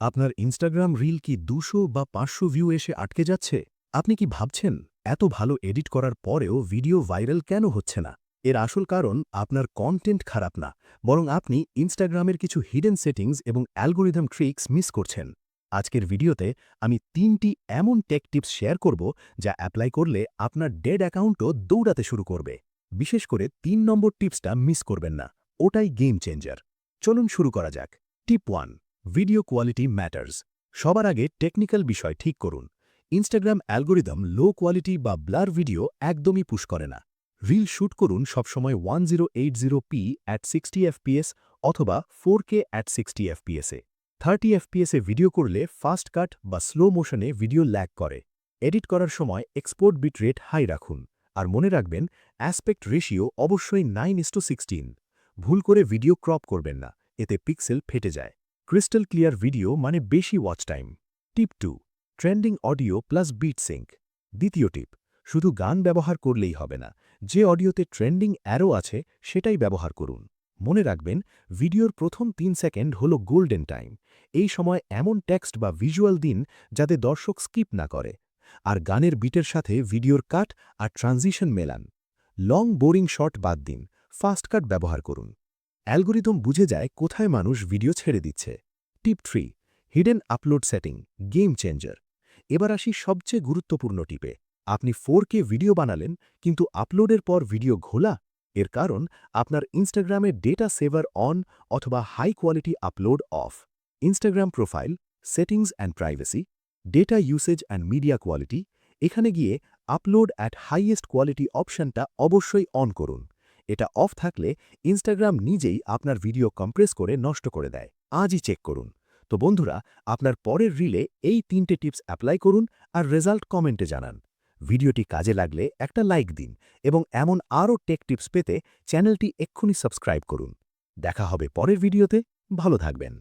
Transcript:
আপনার Instagram reel কি দুশো বা পাঁচশো ভিউ এসে আটকে যাচ্ছে? আপনি কি ভাবছেন, এত ভালো এডিট করার পরেও ভিডিও ভাইরাল কেন হচ্ছে না? এর আসল কারণ আপনার কন্টেন্ট খারাপ না, বরং আপনি ইনস্টাগ্রামের কিছু হিডেন সেটিংস এবং অ্যালগোরিদম ট্রিক্স মিস করছেন। আজকের ভিডিওতে আমি তিনটি এমন টেক টিপস শেয়ার করব যা অ্যাপ্লাই করলে আপনার ডেড অ্যাকাউন্টও দৌড়াতে শুরু করবে। বিশেষ করে তিন নম্বর টিপসটা মিস করবেন না, ওটাই গেম চেঞ্জার চলুন শুরু করা যাক। Tip one video quality matters সবার আগে টেকনিক্যাল বিষয় ঠিক করুন। ইনস্টাগ্রাম অ্যালগোরিদম লো কোয়ালিটি বা ব্লার ভিডিও একদমই পুশ করে না। রিল শ্যুট করুন সবসময় one zero eight zero P at sixty FPS অথবা ফোর কে অ্যাট সিক্সটি এফপিএসে থার্টি এফপিএসে ভিডিও করলে ফাস্ট কাট বা স্লো মোশনে ভিডিও ল্যাগ করে। এডিট করার সময় এক্সপোর্ট বিট রেট হাই রাখুন। আর মনে রাখবেন অ্যাসপেক্ট রেশিও অবশ্যই নাইন ইস্টো সিক্সটিন ভুল করে ভিডিও ক্রপ করবেন না। এতে পিক্সেল ফেটে যায়। ক্রিস্টাল ক্লিয়ার ভিডিও মানে বেশি watch time tip two trending audio plus beat sync দ্বিতীয় টিপ শুধু গান ব্যবহার করলেই হবে না, যে অডিওতে ট্রেন্ডিং অ্যারো আছে, সেটাই ব্যবহার করুন। মনে রাখবেন, ভিডিওর প্রথম তিন সেকেন্ড হল গোল্ডেন টাইম এই সময় এমন টেক্সট বা ভিজুয়াল দিন যাতে দর্শক স্কিপ না করে। আর গানের বিটের সাথে ভিডিওর কাট আর ট্রানজিশন মেলান। লং বোরিং শট বাদ দিন। ফাস্ট কাট ব্যবহার করুন। অ্যালগোরিদম বুঝে যায় কোথায় মানুষ ভিডিও ছেড়ে দিচ্ছে। Tip three, hidden upload setting, game changer. এবার আসি সবচেয়ে গুরুত্বপূর্ণ টিপে। আপনি ফোর ভিডিও বানালেন, কিন্তু আপলোডের পর ভিডিও ঘোলা? এর কারণ, আপনার ইনস্টাগ্রামে ডেটা সেভার অন অথবা high quality upload off. Instagram profile, settings and privacy, data usage and media quality. এখানে গিয়ে আপলোড অ্যাট হাইয়েস্ট কোয়ালিটি অপশনটা অবশ্যই অন করুন। এটা অফ থাকলে ইনস্টাগ্রাম নিজেই আপনার ভিডিও কম্প্রেস করে নষ্ট করে দেয়। আজই চেক করুন। তো বন্ধুরা, আপনার পরের রিলে এই তিনটে টিপস অ্যাপ্লাই করুন আর রেজাল্ট কমেন্টে জানান। ভিডিওটি কাজে লাগলে একটা লাইক দিন এবং এমন আরও টেক টিপস পেতে চ্যানেলটি এক্ষুনি সাবস্ক্রাইব করুন। দেখা হবে পরের ভিডিওতে ভালো থাকবেন।